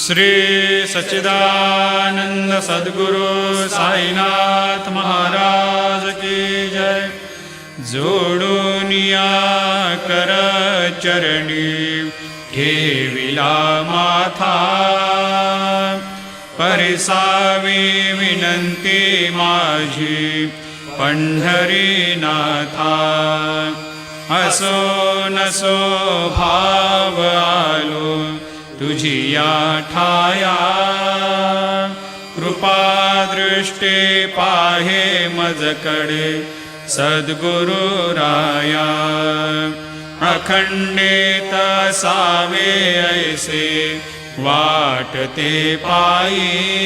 श्री सच्चिदानंद सद्गुरु साईनाथ महाराज की जय। जोडून या कर चरणी ठेविला माथा। परिसावी विनंती माझी पंढरीनाथा। असो नसो भाव आलो तुझी या ठाया कृपा दृष्टी पाहे मजकडे सद्गुरु राया अखंडित सावे ऐसे वाटते पायी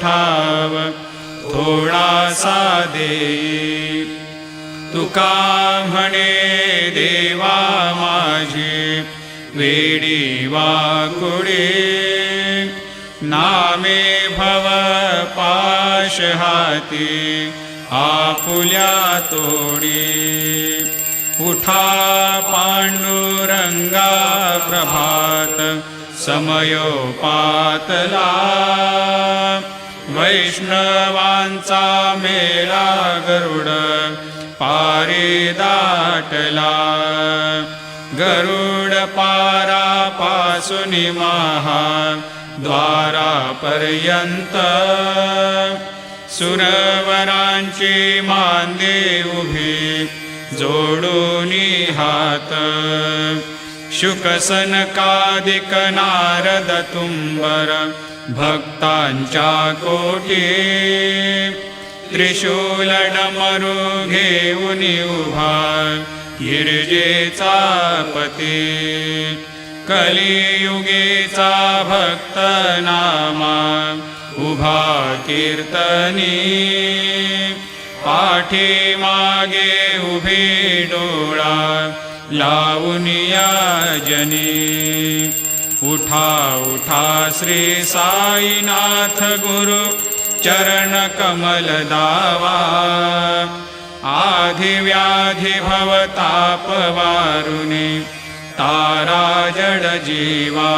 ठाव थोडासा देई तुका म्हणे देवा माझी वेडी वाकुडे नामे भव पाश हाती आपुल्या तोडी. उठा पांडुरंगा प्रभात समयोपातला वैष्णवांचा मेळा गरुड पारी दाटला. गरुड पारा पासून महा द्वारापर्यंत. सुरवरांची मांदे उभी जोडून हात. शुकसनकादिक नारद तुंबर भक्तांच्या कोटी त्रिशूल डमरू घेऊन उभा गिरजेचा पती. कलियुगेचा भक्त नामा उभा कीर्तनी. पाठी मागे उभी डोळा लावून या जनी. उठा उठा श्री साईनाथ गुरु चरण कमल दावा। आधी व्याधी भवताप वारुने तारा जड जीवा।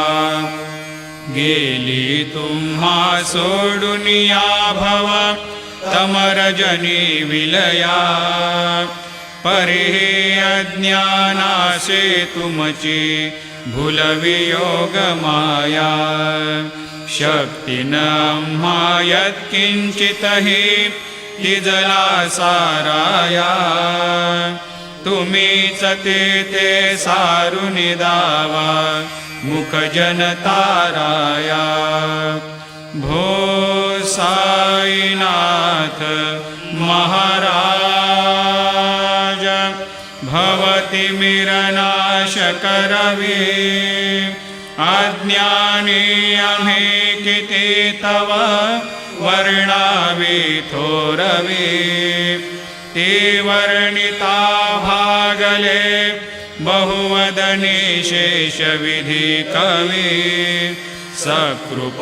गेली तुम्हा सोडून या भव तमरजनी विलया। परी अज्ञानाशे तुमची भुलवियोगमाया शक्तीन यत्किंचितहि तिजला साराया तुम्हीच ते ते सारुनिदावा दावा मुखजन ताराया भो साईनाथ महाराज भवति मिरनाश करवे अज्ञानी अमे किती तव वर्णावे थोरवे। ते वर्णिता भागले बहुवदने शेषविधी कवी। सकृप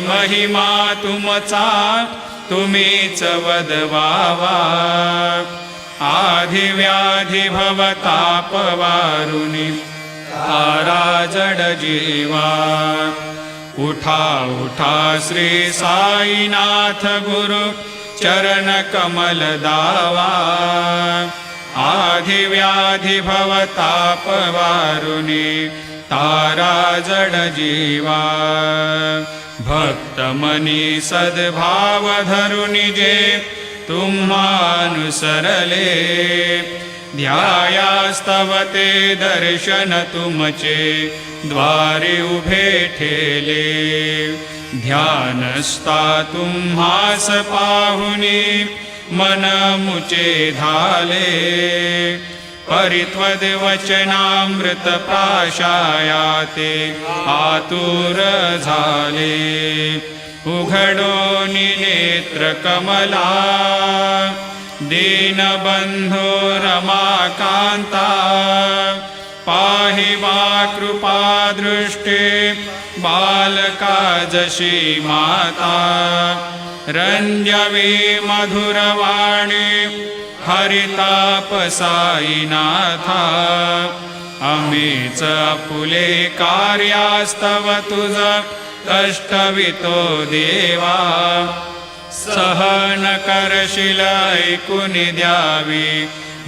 महिमा तुमचा तुम्हीच वदवावा। आधी रा जड जीवा। उठा उठा श्री साईनाथ गुरु चरण कमल दावा। आधिव्याधि भवतापवारुणि तारा जड जीवा। भक्तमनि सद्भावधरुणि जे तुम्मानुसरले ध्यायास्तव ते दर्शन तुमचे द्वारे उभे ठेले। ध्यानस्ता तुम्हास पाहुनी मन मुचे धाले। परित्वद वचनामृत प्राशायाते आतुर झाले। उघडो नेत्र दीनबन्धो रमाकान्ता पाहि वा कृपा दृष्टे बालका माता। रंजवी मधुरवाणी हरितापसायिनाथा। साईनाथा पुले कार्यास्तव तुज कष्टवितो देवा। सहन करशील ऐकून द्यावी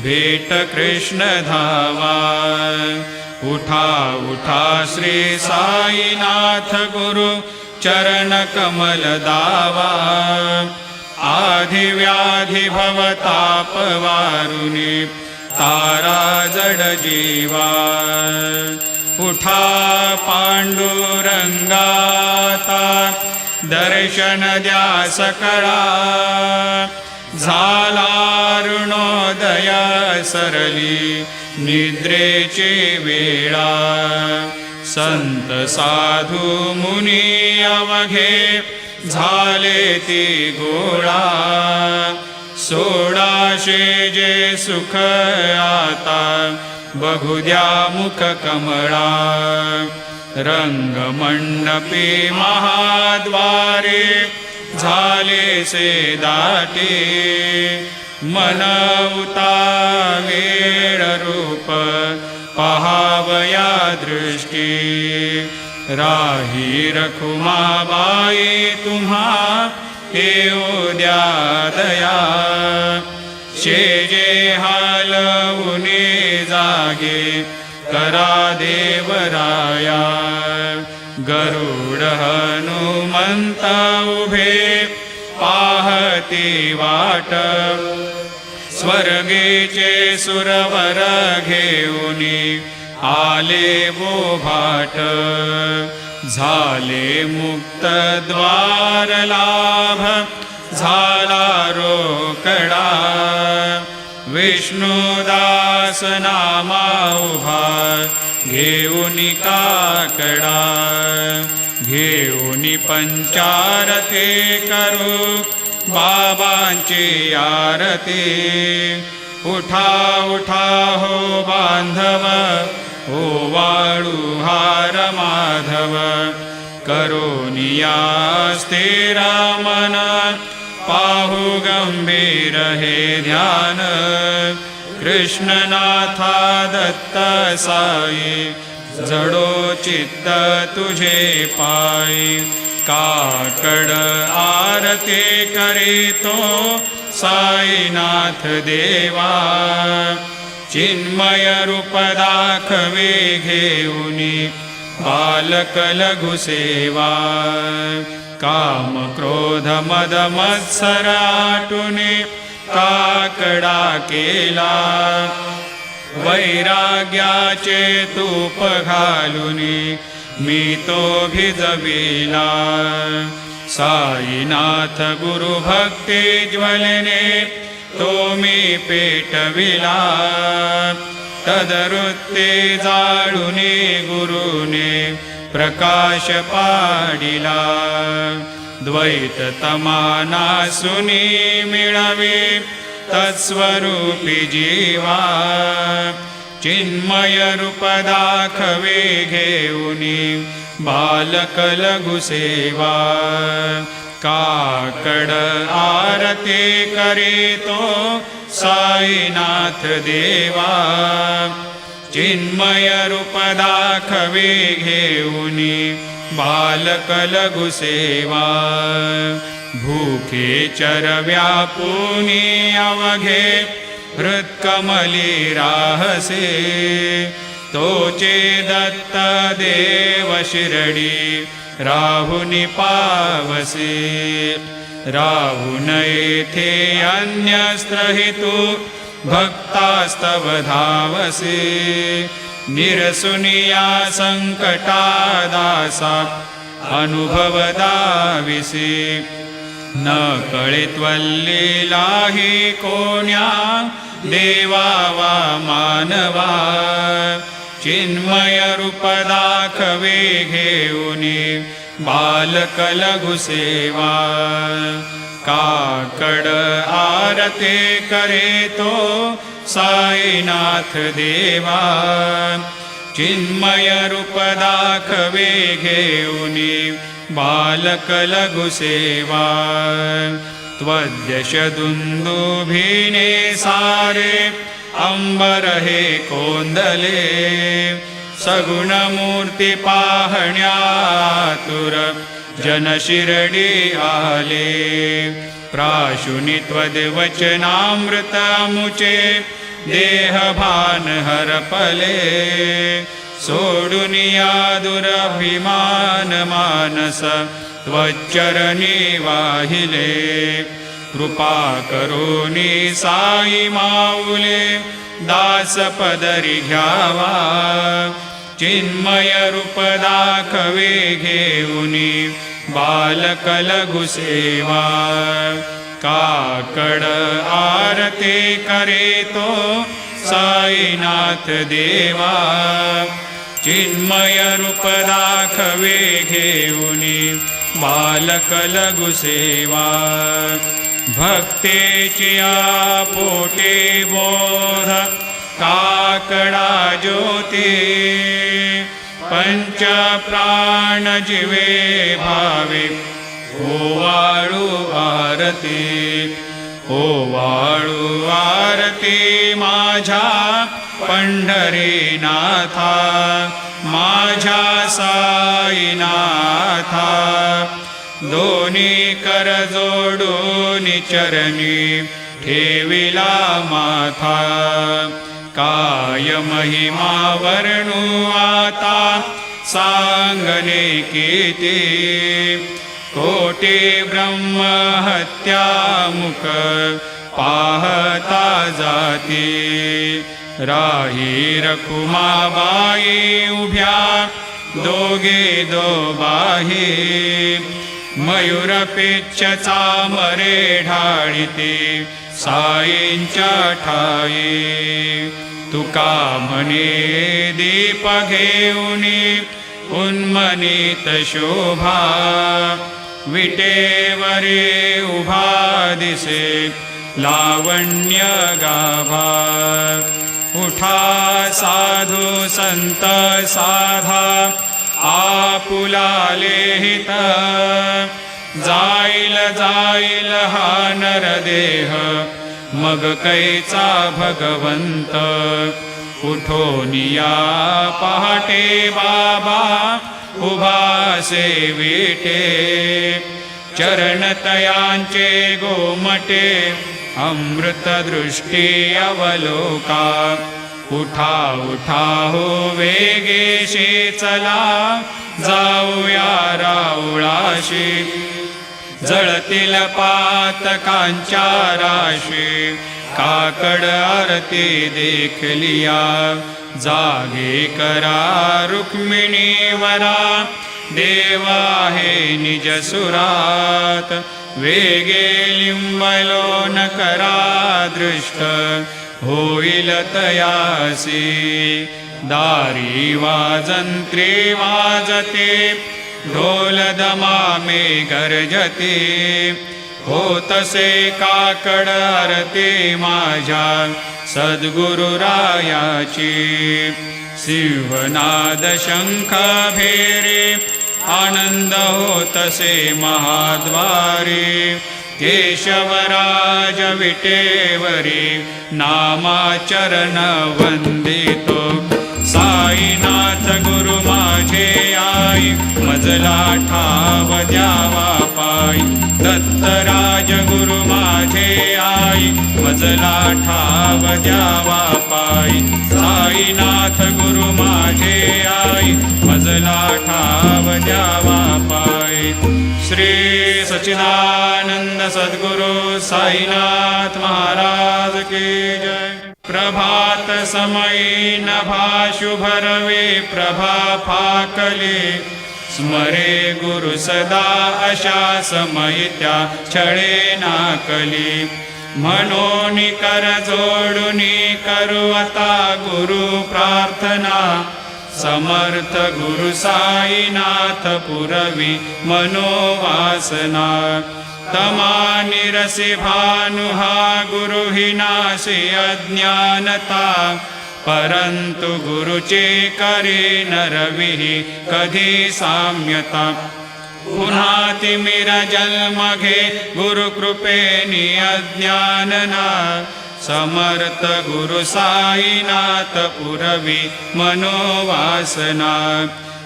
भेट कृष्ण धावा। उठा उठा श्री साईनाथ गुरु चरण कमल दावा। आधी व्याधि भवताप वारुणी तारा जड जीवा। उठा पांडुरंगाता दर्शन द्या सकळा. झाला ऋणोदय सरली निद्रेची वेळा. संत साधू मुनी अवघे झाले ती गोळा. सोडाशे जे सुख आता बघू द्या मुख कमळा. रंगमंडपी महाद्वारे झाले से दाटे। मनवता वेळ रूप पहावया दृष्टी। राही रखुमाबाई तुम्हा येऊ द्या दया शेजे हालवुने जागे करा देवराया। गरुड हनुमंत उभे पाहती वाट। स्वर्गेचे सुरवर घेऊन आले वो भाट। झाले मुक्त द्वार लाभ झाला रोकडा। विष्णुदास नामा उभा घेऊन काकडा घेऊन पंचारते करू बाबांची आरती. उठा उठा हो बांधव हो वाळू हार माधव करोनिया स्थिर मन पाहू गंभीर हे ध्यान. कृष्णनाथा दत्त साई जडो चित्त तुझे पाय काकड आरती करीतो साईनाथ देवा. चिन्मय रूप दाखवे घेऊनी बालक लघु सेवा. काम क्रोध मद मत्सराटुने काकडा केला. वैराग्याचे तूप घालुनी मी तो भिजविला. साईनाथ गुरु भक्ती ज्वलने तो मी पेटविला. तदरुत्ते जाळुने गुरुने प्रकाश पाडिला. द्वैत तमाना सुनी मिळवे. तत्स्वरूपि जीवा। चिन्मयरूपे घे उ काकड आरते करेतो साईनाथ देवा। चिन्मयरूप दाखवे घे भूके चरव्यापूनि अवघे हृत्कमली तोचे तो चेदत्तदेव शिरडि राहुनि पावसे। राहुनैथे अन्यस्त्रहितु भक्तास्तव धावसे। निरसुनिया सङ्कटादासा अनुभवदाविसे न कळित्वल्लीला हि कोण्या देवा वा मानवा। चिन्मयरूपे उ बालकलघुसेवा काकडरते करे साईनाथ देवा। चिन्मयरूपे घेऊनि बालकलघुसेवा त्वद्यशदुन्दुभिने सारे अम्बरहे कोन्दले सगुणमूर्तिपाहण्यातुर जनशिरडि आले प्राशुनि त्वद्वचनामृतमुचे देहभाहरपले सोडुनिया दुरभिमान मानस त्वच्चरणी वाहिले। कृपा करोनी साई माऊले दास पदरी घ्यावा। चिन्मय रूप दाखवे घेऊनी बालकलघु सेवा। काकड आरते करे तो साईनाथ देवा चिन्मय रूप दाखवे घेऊनी बालकलघु सेवा। भक्तेची पोटे बोध काकडा ज्योती। पंच प्राण जीवे भावे ओवाळू आरती। ओवाळू आरती माझ्या पंढरीनाथा माझ्या साईनाथा. दोन्ही कर जोडून चरणी ठेविला माथा. काय महिमा वर्णू आता सांगणे किती? कोटी ब्रह्म हत्या मुख पाहता जाती. राही रखुमाबाई उभ्या दोघे दो बाही मयूरपेच्छचा मरे ढाळीते साईंच्या ठाई. तुका म्हणे दीप घेऊनी उन्मनीत शोभा. विटेवरे उभा दिसे लावण्य गाभा. उठा साधू संत साधा आपुलाले हित जाईल जाईल हा नरदेह मग कैचा भगवंत. उठोनिया पहाटे बाबा उभा सेविटे चरणतयांचे गोमटे अमृतदृष्टी अवलोका उठा उठा हो वेगेशे चला जाऊया राऊळाशी जळतील पातकांच्या राशी। काकड आरती देखलिया। जागे करा रुक्मिणीवरा। देवा हे निज सुरात वेगे लिंबलो न करा दृष्ट होईल तयासी. दारी वाजंत्री वाजते ढोल दमामे गर्जते. होतसे काकड आरती माझ्या सद्गुरुरायाची शिवनाद शंख भेरे आनंद होतसे महाद्वारे. केशवराज विटेवरी नामाचरण वंदितो. साईनाथ गुरु माझे आई मजला ठाव द्यावा पाय. दत्तराज गुरु माझे आई मजला ठाव द्यावा पाय. साईनाथ गुरु माझे आई मजला ठाव द्यावा पाय. श्री सच्चिदानंद सद्गुरु साईनाथ महाराज की जय. प्रभात समयी नभा शुभरवे प्रभा फाकले. स्मरे गुरु सदा अशा समयत्या छळे नाकली. म्हणून कर जोडुनी करू आता गुरु प्रार्थना. समर्थ गुरु साईनाथ पुरवि मनोवासना। तमानिरसिभानुहा गुरुहि नाशि अज्ञानता। परन्तु गुरुचेकरेण रविः कथी साम्यता। पुनातिमिरजल्मघे गुरुकृपे नियज्ञानना समर्थ गुरु साईनाथ पुरवी मनोवासना।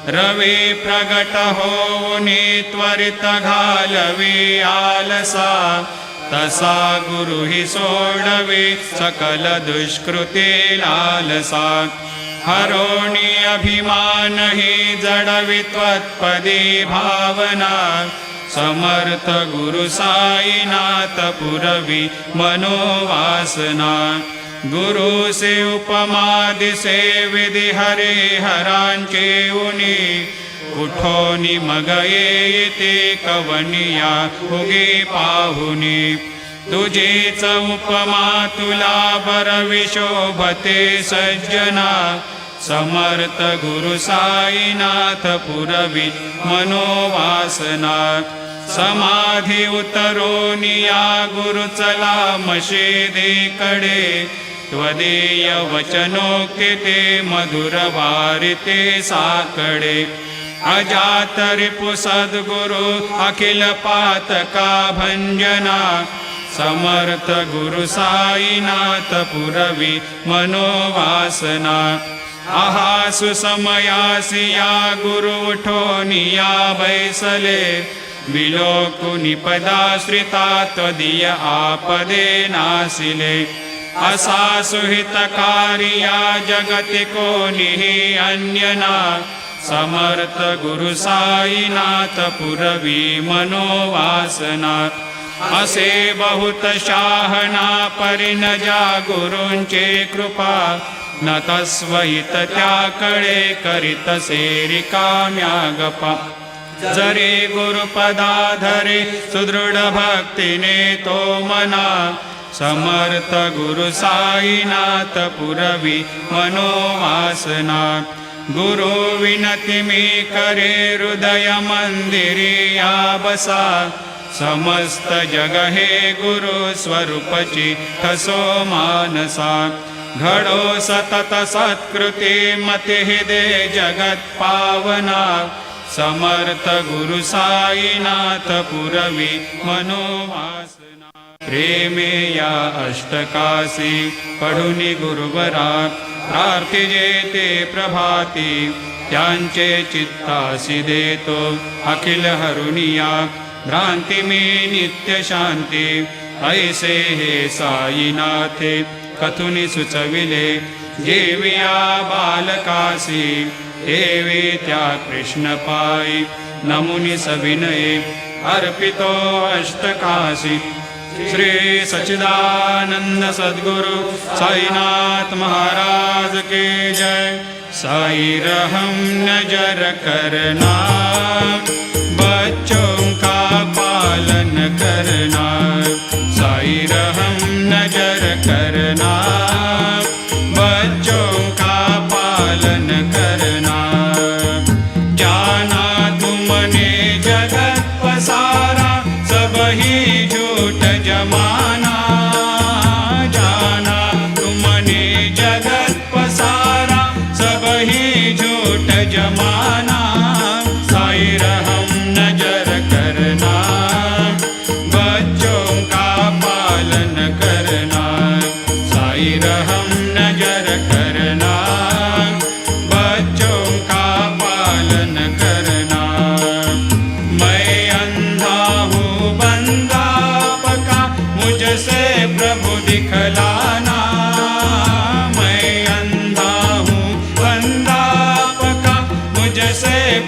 रवी प्रगट होऊनी त्वरित घालवी आलसा। तसा गुरु हि सोडवी लालसा। हरोणी अभिमान हि जडवि त्वत्पदी भावना समर्थ गुरु साईनाथ पुरवी मनोवासना. गुरु से उपमा दिसे विधि हरे हरांचे उनी. कुठोनी मग येते कवनिया उगे पाहुनी. तुझेच उपमा तुला बरविशोभते सज्जना. समर्थ गुरु साईनाथ पुरवी मनोवासना। समाधी उतरोनिया गुरु चला मशिदीकडे त्वदीय वचनोक्ती ते मधुर वारिते साकडे। अजात रिपु सद्गुरु अखिल पातका भंजना समर्थ गुरु साईनाथ पुरवी मनोवासना अहासु सुसमयासि या गुरुठो निया वैसले विलोकुनिपदाश्रिता त्वदीय आपदे नासिले। असासु हितकार्या जगति को निः अन्यना। पुरवी मनोवासना। असे बहुत शाहना परिणजा गुरुञ्चे कृपा। न त्याकडे करीत से रिकाम्या गपा जरी गुरुपदाधरे सुदृढ भक्तीने मना। समर्थ गुरु साईनाथ पुरवी मनोवासना। गुरु विनती मी करे हृदय मंदिरी या बसा समस्त जग हे गुरु स्वरूपची ठसो मानसा घडो सतत सत्कृती मती दे जगत पावना। समर्थ गुरु साईनाथ पुरवी मनोवासना। प्रेमे या अष्टकासी पढुनी गुरुवरा। प्रार्थिजे ते प्रभाती त्यांचे चित्तासी देतो। अखिल हरुनिया भ्रांती मी नित्य शांती। ऐसे हे साईनाथे कथुनी सुचविले जेविया बालकासी ठेवे त्या कृष्ण नमुनी सविनये अर्पितो अष्टकाशी। श्री सच्चिदानंद सद्गुरु साईनाथ महाराज के जय। साई रहम नजर करना बच्चों का पालन करना। साई रहम नजर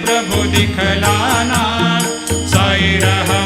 प्रभु दिखलाना रहम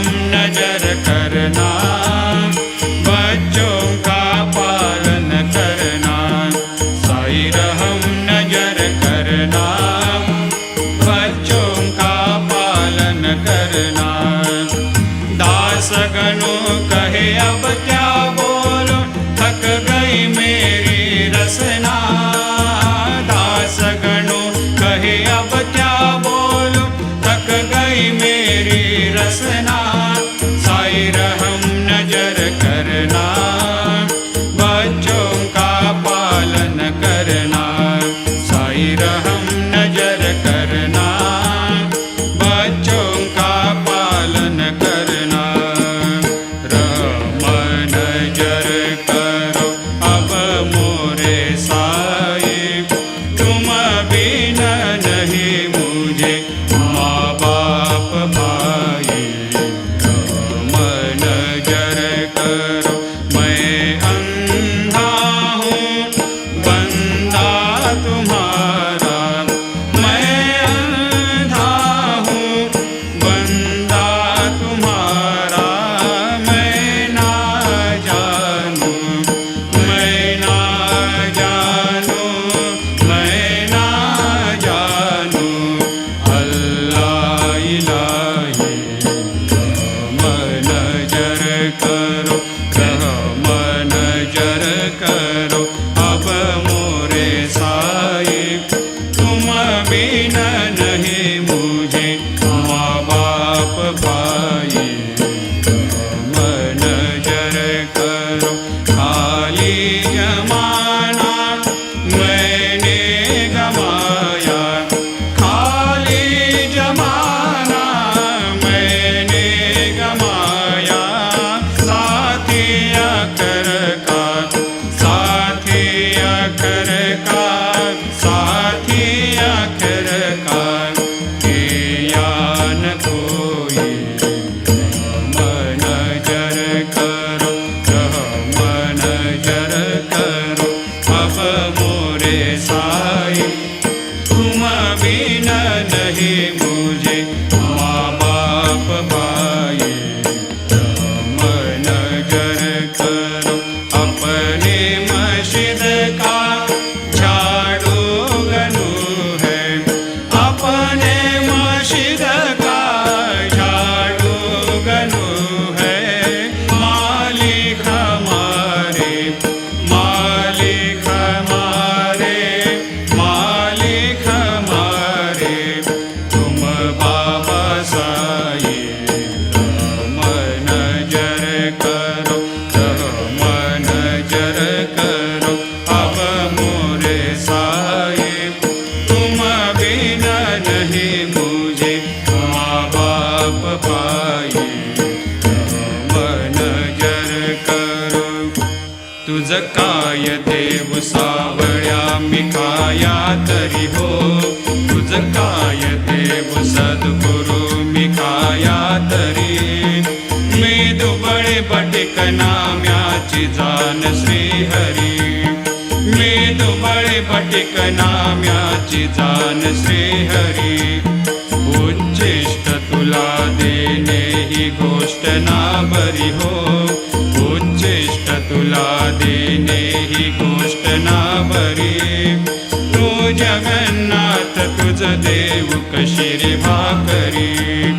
रहे मुझे। काय देव सावळ्या मिखाया तरी हो. तुझ काय देव सद्गुरु मिखाया तरी. मी दुबळे बटिक नाम्याची जाण श्रीहरी. मी दुबळे बटिक नाम्याची जाण श्रीहरी. उच्चिष्ट तुला देणे ही गोष्ट ना बरी हो. उच्चिष्ट तुला दे बरी तू जगन्नाथ तुझ देव कशिरी भाकरी?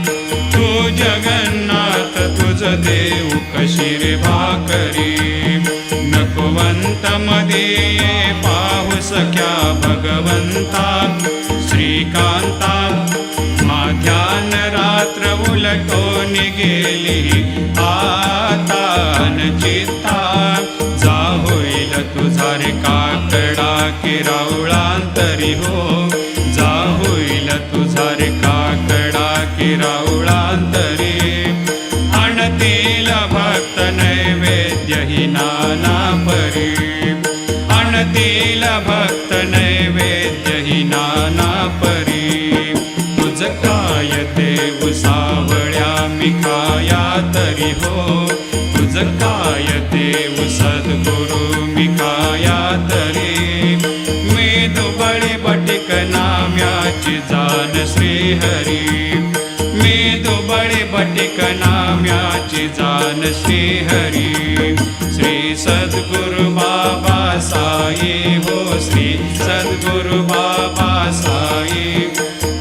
तू जगन्नाथ तुझ देव कशिरी भाकरी? नकवंत मध्ये पाहू सख्या भगवंता? श्रीकांता माध्यान रात्र उलटो गेली. आता काकडा हो. जा होईल तुझा रे काकडा किरावळांतरी आणतील भक्त नैवेद्यही नाना परी. आणतील भक्त श्री हरी मी दुबळे बटिक नाम्याची जाण श्रीहरी. श्री सद्गुरु बाबा साई हो श्री सद्गुरु बाबा साई.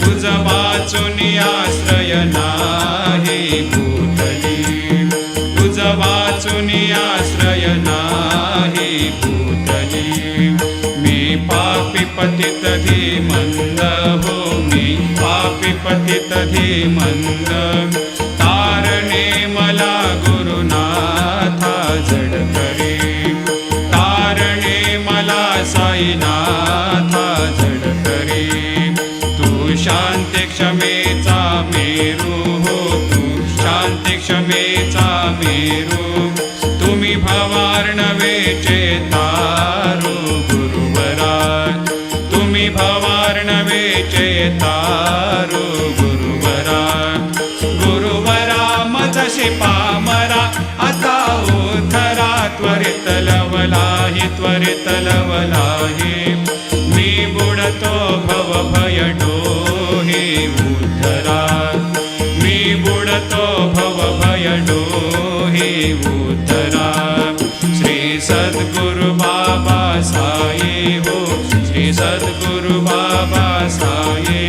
तुझ वाचून आश्रय नाही भूतली तुझ वाचून आश्रय नाही भूतली मी पापी पतित धीमन येत हे मंद. तारणे मला गुरुनाथा जड करे तारणे मला साईनाथा जड करे तू शांत क्षमेचा मेरू हो. तू शांत क्षमेचा मेरू श्री सद्गुरु बाबा साई हो। श्री सद्गुरु बाबा साई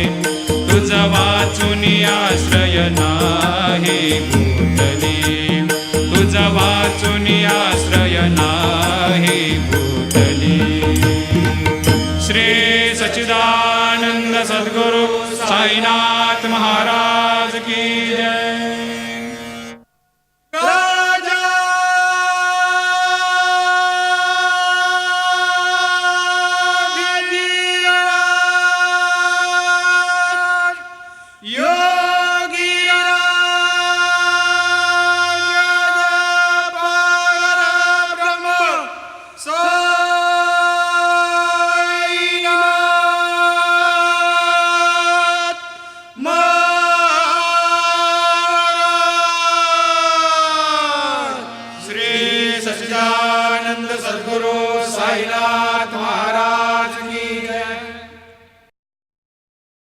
तुझ वाचून आश्रय नाही भूतली तुझ वाचून वाचुनी आश्रय नाही भूतली श्री सच्चिदानंद सद्गुरु साईनाथ महाराज